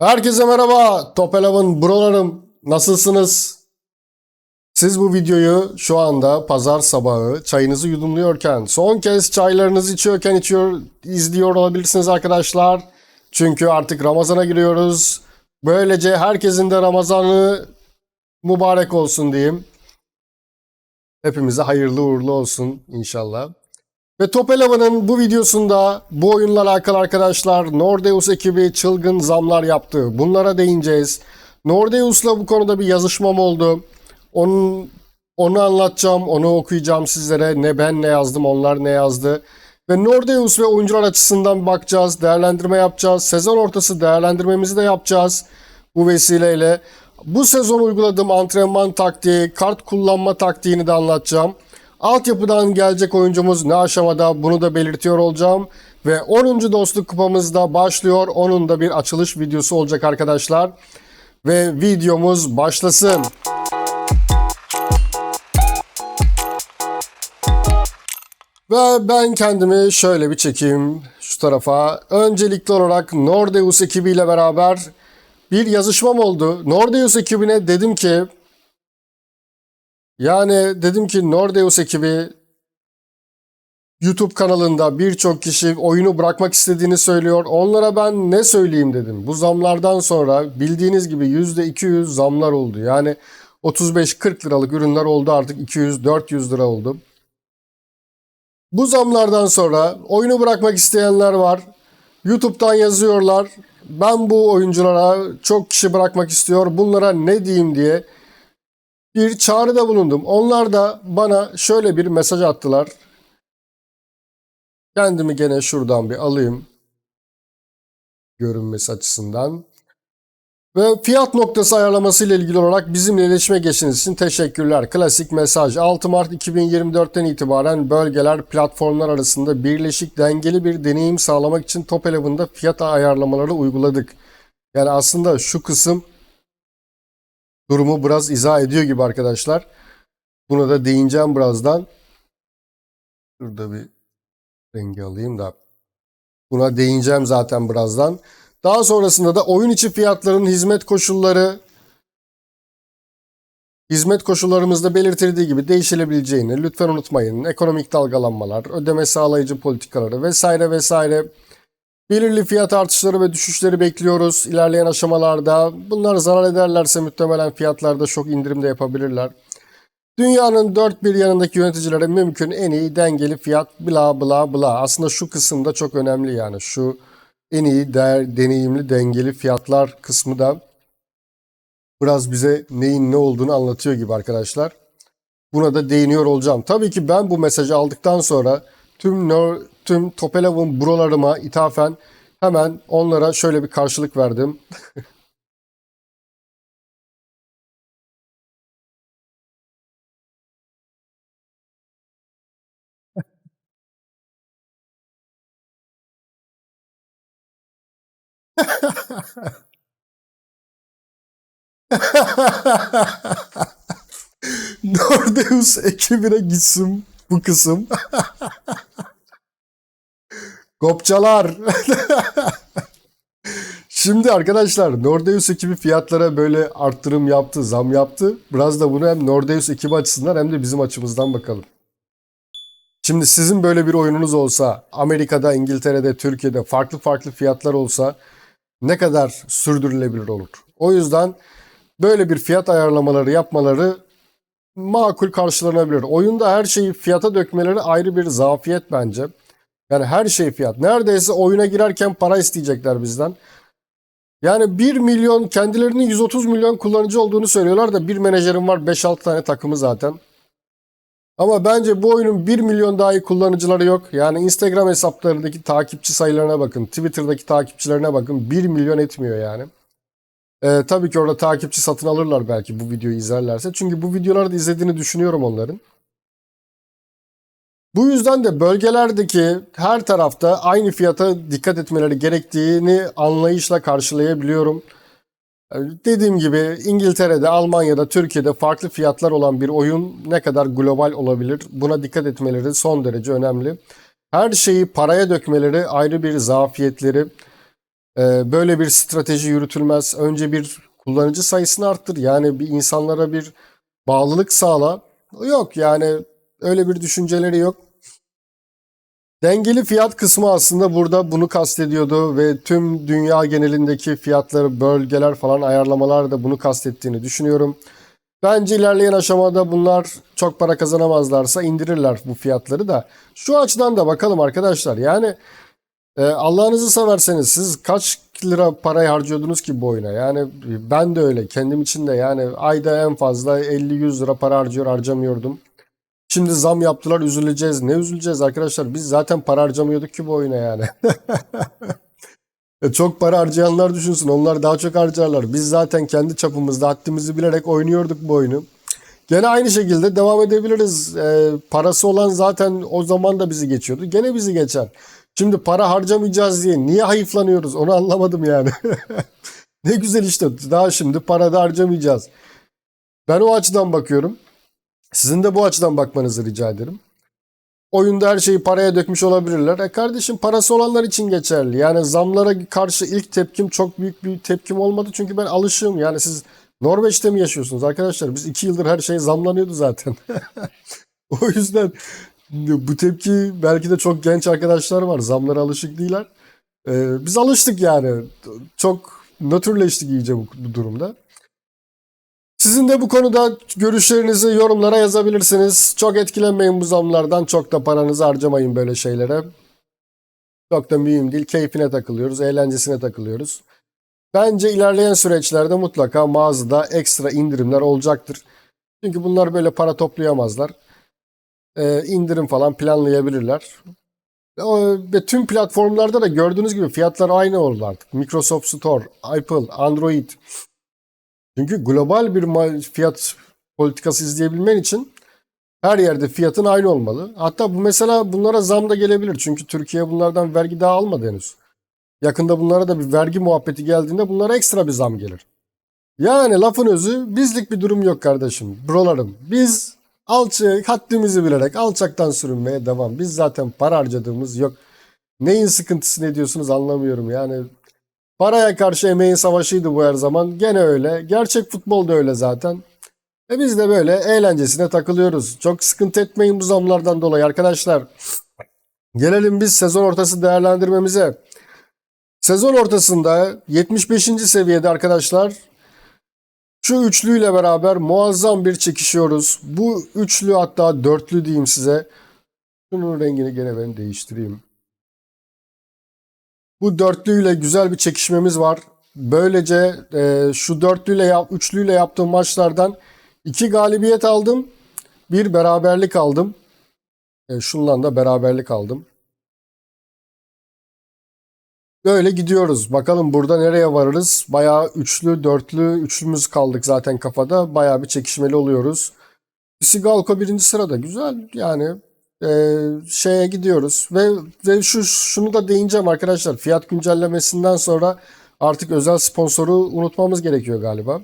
Herkese merhaba. Top Eleven brolarım. Nasılsınız? Siz bu videoyu şu anda pazar sabahı çayınızı yudumluyorken, son kez çaylarınızı içiyorken içiyor, izliyor olabilirsiniz arkadaşlar. Çünkü artık Ramazan'a giriyoruz. Böylece herkesin de Ramazan'ı mübarek olsun diyeyim. Hepimize hayırlı uğurlu olsun inşallah. Ve Top Eleven'ın bu videosunda bu oyunla alakalı arkadaşlar Nordeus ekibi çılgın zamlar yaptı. Bunlara değineceğiz. Nordeus'la bu konuda bir yazışmam oldu. Onun, onu anlatacağım, onu okuyacağım sizlere. Ne ben ne yazdım, onlar ne yazdı. Ve Nordeus ve oyuncular açısından bakacağız, değerlendirme yapacağız. Sezon ortası değerlendirmemizi de yapacağız bu vesileyle. Bu sezon uyguladığım antrenman taktiği, kart kullanma taktiğini de anlatacağım. Altyapıdan gelecek oyuncumuz ne aşamada bunu da belirtiyor olacağım. Ve 10. dostluk kupamız da başlıyor. Onun da bir açılış videosu olacak arkadaşlar. Ve videomuz başlasın. Ve ben kendimi şöyle bir çekeyim şu tarafa. Öncelikli olarak Nordeus ekibiyle beraber bir yazışmam oldu. Nordeus ekibine dedim ki yani dedim ki Nordeus ekibi YouTube kanalında birçok kişi oyunu bırakmak istediğini söylüyor. Onlara ben ne söyleyeyim dedim. Bu zamlardan sonra bildiğiniz gibi %200 zamlar oldu. Yani 35-40 liralık ürünler oldu artık 200-400 lira oldu. Bu zamlardan sonra oyunu bırakmak isteyenler var. YouTube'dan yazıyorlar. Ben bu oyunculara çok kişi bırakmak istiyor. Bunlara ne diyeyim diye bir çağrıda bulundum. Onlar da bana şöyle bir mesaj attılar. Kendimi gene şuradan bir alayım. Görünmesi açısından. Ve fiyat noktası ayarlaması ile ilgili olarak bizimle iletişime geçtiğiniz için teşekkürler. Klasik mesaj 6 Mart 2024'ten itibaren bölgeler platformlar arasında birleşik dengeli bir deneyim sağlamak için Top Eleven'da fiyat ayarlamaları uyguladık. Yani aslında şu kısım durumu biraz izah ediyor gibi arkadaşlar. Buna da değineceğim birazdan. Şurada bir rengi alayım da. Buna değineceğim zaten birazdan. Daha sonrasında da oyun içi fiyatların hizmet koşulları hizmet koşullarımızda belirtildiği gibi değişilebileceğini lütfen unutmayın. Ekonomik dalgalanmalar, ödeme sağlayıcı politikaları vesaire vesaire belirli fiyat artışları ve düşüşleri bekliyoruz ilerleyen aşamalarda. Bunlar zarar ederlerse muhtemelen fiyatlarda çok indirim de yapabilirler. Dünyanın dört bir yanındaki yöneticilere mümkün en iyi dengeli fiyat bla bla bla. Aslında şu kısımda çok önemli yani şu en iyi değer, deneyimli dengeli fiyatlar kısmı da biraz bize neyin ne olduğunu anlatıyor gibi arkadaşlar. Buna da değiniyor olacağım. Tabii ki ben bu mesajı aldıktan sonra tüm nör, tüm Topelev'in brolarıma ithafen hemen onlara şöyle bir karşılık verdim. Nordeus ekibine gitsin bu kısım. Kopçalar. Şimdi arkadaşlar Nordeus ekibi fiyatlara böyle arttırım yaptı, zam yaptı. Biraz da bunu hem Nordeus ekibi açısından hem de bizim açımızdan bakalım. Şimdi sizin böyle bir oyununuz olsa, Amerika'da, İngiltere'de, Türkiye'de farklı farklı fiyatlar olsa ne kadar sürdürülebilir olur? O yüzden böyle bir fiyat ayarlamaları yapmaları makul karşılanabilir. Oyunda her şeyi fiyata dökmeleri ayrı bir zafiyet bence. Yani her şey fiyat. Neredeyse oyuna girerken para isteyecekler bizden. Yani 1 milyon kendilerinin 130 milyon kullanıcı olduğunu söylüyorlar da bir menajerim var 5-6 tane takımı zaten. Ama bence bu oyunun 1 milyon daha iyi kullanıcıları yok. Yani Instagram hesaplarındaki takipçi sayılarına bakın. Twitter'daki takipçilerine bakın. 1 milyon etmiyor yani. Ee, tabii ki orada takipçi satın alırlar belki bu videoyu izlerlerse. Çünkü bu videoları da izlediğini düşünüyorum onların. Bu yüzden de bölgelerdeki her tarafta aynı fiyata dikkat etmeleri gerektiğini anlayışla karşılayabiliyorum. Dediğim gibi İngiltere'de, Almanya'da, Türkiye'de farklı fiyatlar olan bir oyun ne kadar global olabilir? Buna dikkat etmeleri son derece önemli. Her şeyi paraya dökmeleri ayrı bir zafiyetleri. Ee, böyle bir strateji yürütülmez. Önce bir kullanıcı sayısını arttır. Yani bir insanlara bir bağlılık sağla. Yok yani öyle bir düşünceleri yok. Dengeli fiyat kısmı aslında burada bunu kastediyordu ve tüm dünya genelindeki fiyatları, bölgeler falan ayarlamalar da bunu kastettiğini düşünüyorum. Bence ilerleyen aşamada bunlar çok para kazanamazlarsa indirirler bu fiyatları da. Şu açıdan da bakalım arkadaşlar. Yani e, Allah'ınızı severseniz siz kaç lira parayı harcıyordunuz ki bu oyuna? Yani ben de öyle kendim için de yani ayda en fazla 50-100 lira para harcıyor harcamıyordum. Şimdi zam yaptılar üzüleceğiz. Ne üzüleceğiz arkadaşlar? Biz zaten para harcamıyorduk ki bu oyuna yani. E, Çok para harcayanlar düşünsün. Onlar daha çok harcarlar. Biz zaten kendi çapımızda haddimizi bilerek oynuyorduk bu oyunu. Gene aynı şekilde devam edebiliriz. E, parası olan zaten o zaman da bizi geçiyordu. Gene bizi geçer. Şimdi para harcamayacağız diye niye hayıflanıyoruz? Onu anlamadım yani. ne güzel işte. Daha şimdi para da harcamayacağız. Ben o açıdan bakıyorum. Sizin de bu açıdan bakmanızı rica ederim. Oyunda her şeyi paraya dökmüş olabilirler. E kardeşim parası olanlar için geçerli. Yani zamlara karşı ilk tepkim çok büyük bir tepkim olmadı. Çünkü ben alışığım. Yani siz Norveç'te mi yaşıyorsunuz arkadaşlar? Biz iki yıldır her şey zamlanıyordu zaten. o yüzden bu tepki belki de çok genç arkadaşlar var. Zamlara alışık değiller. Ee, biz alıştık yani. Çok nötrleştik iyice bu, bu durumda. Sizin de bu konuda görüşlerinizi yorumlara yazabilirsiniz. Çok etkilenmeyin bu zamlardan. Çok da paranızı harcamayın böyle şeylere. Çok da mühim değil. Keyfine takılıyoruz, eğlencesine takılıyoruz. Bence ilerleyen süreçlerde mutlaka mağazada ekstra indirimler olacaktır. Çünkü bunlar böyle para toplayamazlar. Ee, indirim falan planlayabilirler. Ve tüm platformlarda da gördüğünüz gibi fiyatlar aynı oldu artık. Microsoft Store, Apple, Android. Çünkü global bir fiyat politikası izleyebilmen için her yerde fiyatın aynı olmalı. Hatta bu mesela bunlara zam da gelebilir. Çünkü Türkiye bunlardan vergi daha almadı henüz. Yakında bunlara da bir vergi muhabbeti geldiğinde bunlara ekstra bir zam gelir. Yani lafın özü bizlik bir durum yok kardeşim. Brolarım. Biz alçı haddimizi bilerek alçaktan sürünmeye devam. Biz zaten para harcadığımız yok. Neyin sıkıntısını ediyorsunuz anlamıyorum. Yani Paraya karşı emeğin savaşıydı bu her zaman. Gene öyle. Gerçek futbol da öyle zaten. E biz de böyle eğlencesine takılıyoruz. Çok sıkıntı etmeyin bu zamlardan dolayı arkadaşlar. Gelelim biz sezon ortası değerlendirmemize. Sezon ortasında 75. seviyede arkadaşlar şu üçlüyle beraber muazzam bir çekişiyoruz. Bu üçlü hatta dörtlü diyeyim size. Şunun rengini gene ben değiştireyim. Bu dörtlüyle güzel bir çekişmemiz var. Böylece e, şu dörtlüyle yap, üçlüyle yaptığım maçlardan iki galibiyet aldım. Bir beraberlik aldım. E, şundan da beraberlik aldım. Böyle gidiyoruz. Bakalım burada nereye varırız? Bayağı üçlü, dörtlü, üçlümüz kaldık zaten kafada. Bayağı bir çekişmeli oluyoruz. Sigalko birinci sırada. Güzel yani e, şeye gidiyoruz ve ve şu şunu da değineceğim arkadaşlar. Fiyat güncellemesinden sonra artık özel sponsoru unutmamız gerekiyor galiba.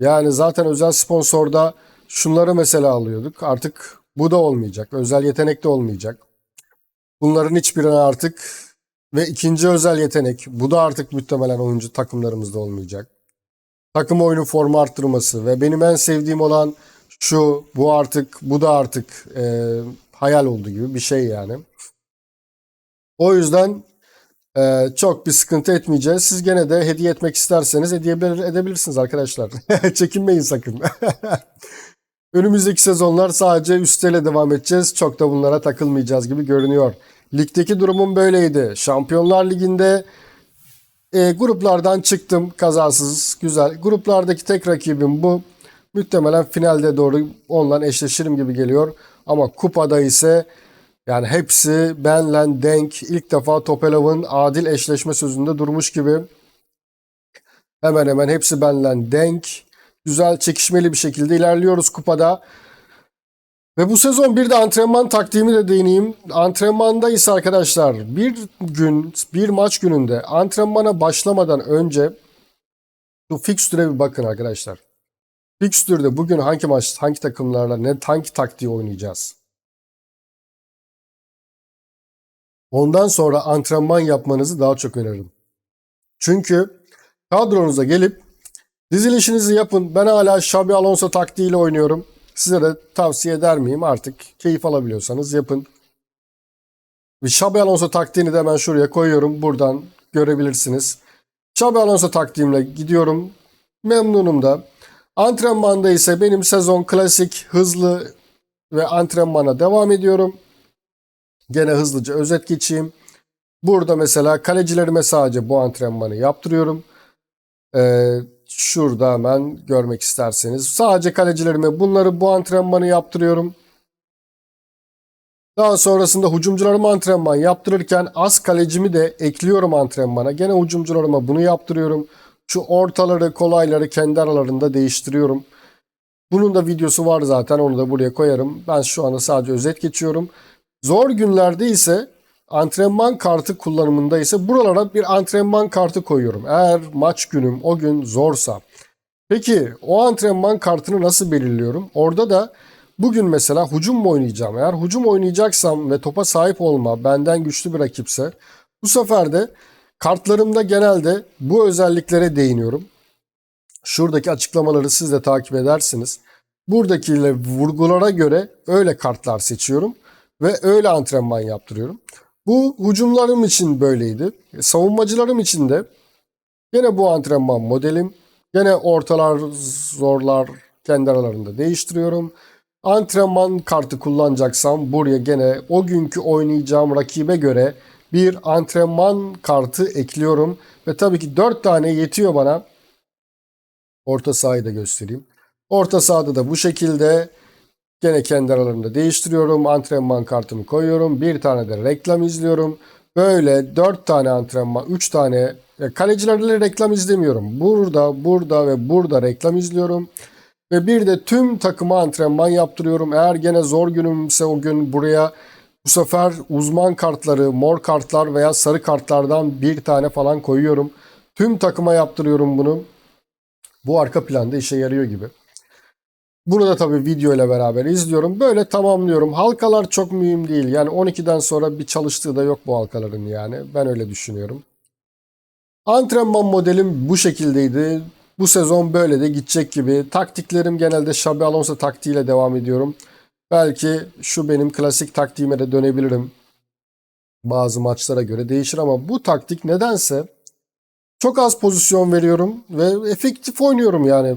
Yani zaten özel sponsorda şunları mesela alıyorduk. Artık bu da olmayacak. Özel yetenek de olmayacak. Bunların hiçbirini artık ve ikinci özel yetenek bu da artık muhtemelen oyuncu takımlarımızda olmayacak. Takım oyunu formu arttırması ve benim en sevdiğim olan şu bu artık bu da artık e, hayal olduğu gibi bir şey yani. O yüzden e, çok bir sıkıntı etmeyeceğiz. Siz gene de hediye etmek isterseniz hediye edebilirsiniz arkadaşlar. Çekinmeyin sakın. Önümüzdeki sezonlar sadece üsteyle devam edeceğiz. Çok da bunlara takılmayacağız gibi görünüyor. Ligdeki durumum böyleydi. Şampiyonlar Ligi'nde e, gruplardan çıktım kazasız. Güzel. Gruplardaki tek rakibim bu. Muhtemelen finalde doğru onunla eşleşirim gibi geliyor. Ama kupada ise yani hepsi benle denk. İlk defa Topelov'un adil eşleşme sözünde durmuş gibi. Hemen hemen hepsi benle denk. Güzel çekişmeli bir şekilde ilerliyoruz kupada. Ve bu sezon bir de antrenman taktiğimi de değineyim. Antrenmanda ise arkadaşlar bir gün, bir maç gününde antrenmana başlamadan önce şu fikstüre bir bakın arkadaşlar. Fikstürde bugün hangi maç, hangi takımlarla, ne hangi taktiği oynayacağız? Ondan sonra antrenman yapmanızı daha çok öneririm. Çünkü kadronuza gelip dizilişinizi yapın. Ben hala Xabi Alonso taktiğiyle oynuyorum. Size de tavsiye eder miyim? Artık keyif alabiliyorsanız yapın. Xabi Alonso taktiğini de hemen şuraya koyuyorum. Buradan görebilirsiniz. Xabi Alonso taktiğimle gidiyorum. Memnunum da. Antrenmanda ise benim sezon klasik, hızlı ve antrenmana devam ediyorum. Gene hızlıca özet geçeyim. Burada mesela kalecilerime sadece bu antrenmanı yaptırıyorum. Ee, şurada hemen görmek isterseniz. Sadece kalecilerime bunları bu antrenmanı yaptırıyorum. Daha sonrasında hücumcularıma antrenman yaptırırken az kalecimi de ekliyorum antrenmana. Gene hücumcularıma bunu yaptırıyorum. Şu ortaları, kolayları kendi aralarında değiştiriyorum. Bunun da videosu var zaten onu da buraya koyarım. Ben şu anda sadece özet geçiyorum. Zor günlerde ise antrenman kartı kullanımında ise buralara bir antrenman kartı koyuyorum. Eğer maç günüm o gün zorsa. Peki o antrenman kartını nasıl belirliyorum? Orada da bugün mesela hücum mu oynayacağım? Eğer hücum oynayacaksam ve topa sahip olma benden güçlü bir rakipse bu sefer de kartlarımda genelde bu özelliklere değiniyorum. Şuradaki açıklamaları siz de takip edersiniz. Buradakiyle vurgulara göre öyle kartlar seçiyorum ve öyle antrenman yaptırıyorum. Bu hücumlarım için böyleydi. Savunmacılarım için de yine bu antrenman modelim. Yine ortalar, zorlar kendi aralarında değiştiriyorum. Antrenman kartı kullanacaksam buraya gene o günkü oynayacağım rakibe göre bir antrenman kartı ekliyorum. Ve tabii ki 4 tane yetiyor bana. Orta sahayı da göstereyim. Orta sahada da bu şekilde gene kendi aralarında değiştiriyorum. Antrenman kartımı koyuyorum. Bir tane de reklam izliyorum. Böyle 4 tane antrenman, 3 tane kalecilerle reklam izlemiyorum. Burada, burada ve burada reklam izliyorum. Ve bir de tüm takıma antrenman yaptırıyorum. Eğer gene zor günümse o gün buraya bu sefer uzman kartları, mor kartlar veya sarı kartlardan bir tane falan koyuyorum. Tüm takıma yaptırıyorum bunu. Bu arka planda işe yarıyor gibi. Bunu da tabii video ile beraber izliyorum. Böyle tamamlıyorum. Halkalar çok mühim değil. Yani 12'den sonra bir çalıştığı da yok bu halkaların yani. Ben öyle düşünüyorum. Antrenman modelim bu şekildeydi. Bu sezon böyle de gidecek gibi. Taktiklerim genelde Xabi Alonso taktiğiyle devam ediyorum. Belki şu benim klasik taktiğime de dönebilirim. Bazı maçlara göre değişir ama bu taktik nedense çok az pozisyon veriyorum ve efektif oynuyorum yani.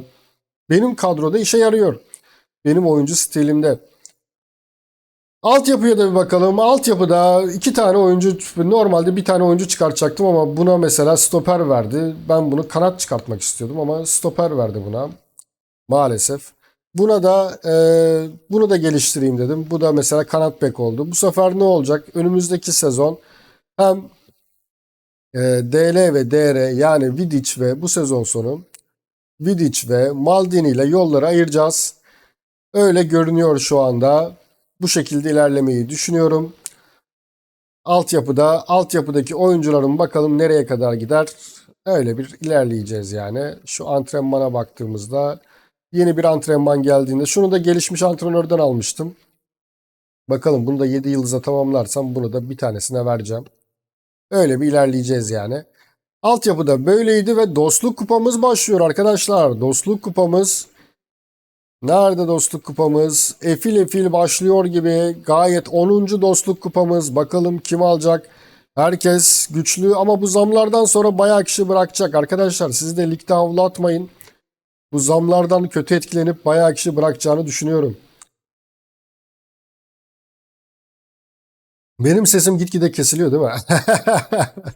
Benim kadroda işe yarıyor. Benim oyuncu stilimde. Altyapıya da bir bakalım. Altyapıda iki tane oyuncu normalde bir tane oyuncu çıkartacaktım ama buna mesela stoper verdi. Ben bunu kanat çıkartmak istiyordum ama stoper verdi buna. Maalesef. Buna da e, bunu da geliştireyim dedim. Bu da mesela kanat bek oldu. Bu sefer ne olacak? Önümüzdeki sezon hem e, DL ve DR yani Vidic ve bu sezon sonu Vidic ve Maldini ile yolları ayıracağız. Öyle görünüyor şu anda. Bu şekilde ilerlemeyi düşünüyorum. Altyapıda, altyapıdaki oyuncuların bakalım nereye kadar gider. Öyle bir ilerleyeceğiz yani. Şu antrenmana baktığımızda yeni bir antrenman geldiğinde şunu da gelişmiş antrenörden almıştım. Bakalım bunu da 7 yıldıza tamamlarsam bunu da bir tanesine vereceğim. Öyle bir ilerleyeceğiz yani. Altyapıda böyleydi ve dostluk kupamız başlıyor arkadaşlar. Dostluk kupamız Nerede dostluk kupamız? Efil efil başlıyor gibi. Gayet 10. dostluk kupamız. Bakalım kim alacak? Herkes güçlü ama bu zamlardan sonra bayağı kişi bırakacak. Arkadaşlar siz de ligde havlu atmayın. Bu zamlardan kötü etkilenip bayağı kişi bırakacağını düşünüyorum. Benim sesim gitgide kesiliyor değil mi?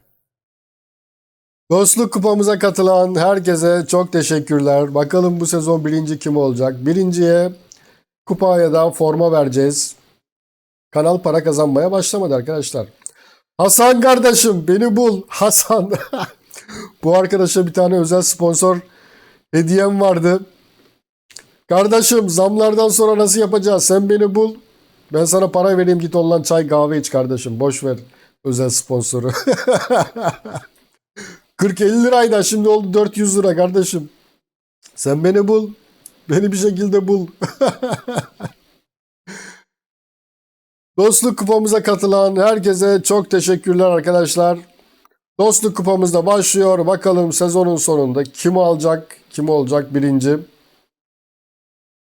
Dostluk kupamıza katılan herkese çok teşekkürler. Bakalım bu sezon birinci kim olacak? Birinciye kupaya da forma vereceğiz. Kanal para kazanmaya başlamadı arkadaşlar. Hasan kardeşim beni bul. Hasan. bu arkadaşa bir tane özel sponsor hediyem vardı. Kardeşim zamlardan sonra nasıl yapacağız? Sen beni bul. Ben sana para vereyim git ondan çay kahve iç kardeşim. Boş ver özel sponsoru. 40-50 liraydı şimdi oldu 400 lira kardeşim. Sen beni bul. Beni bir şekilde bul. Dostluk kupamıza katılan herkese çok teşekkürler arkadaşlar. Dostluk kupamız da başlıyor. Bakalım sezonun sonunda kim alacak, kim olacak birinci.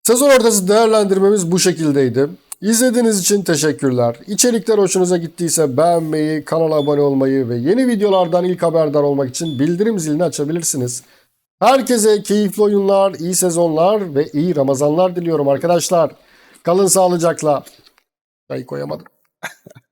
Sezon ortası değerlendirmemiz bu şekildeydi. İzlediğiniz için teşekkürler. İçerikler hoşunuza gittiyse beğenmeyi, kanala abone olmayı ve yeni videolardan ilk haberdar olmak için bildirim zilini açabilirsiniz. Herkese keyifli oyunlar, iyi sezonlar ve iyi Ramazanlar diliyorum arkadaşlar. Kalın sağlıcakla. Çayı koyamadım.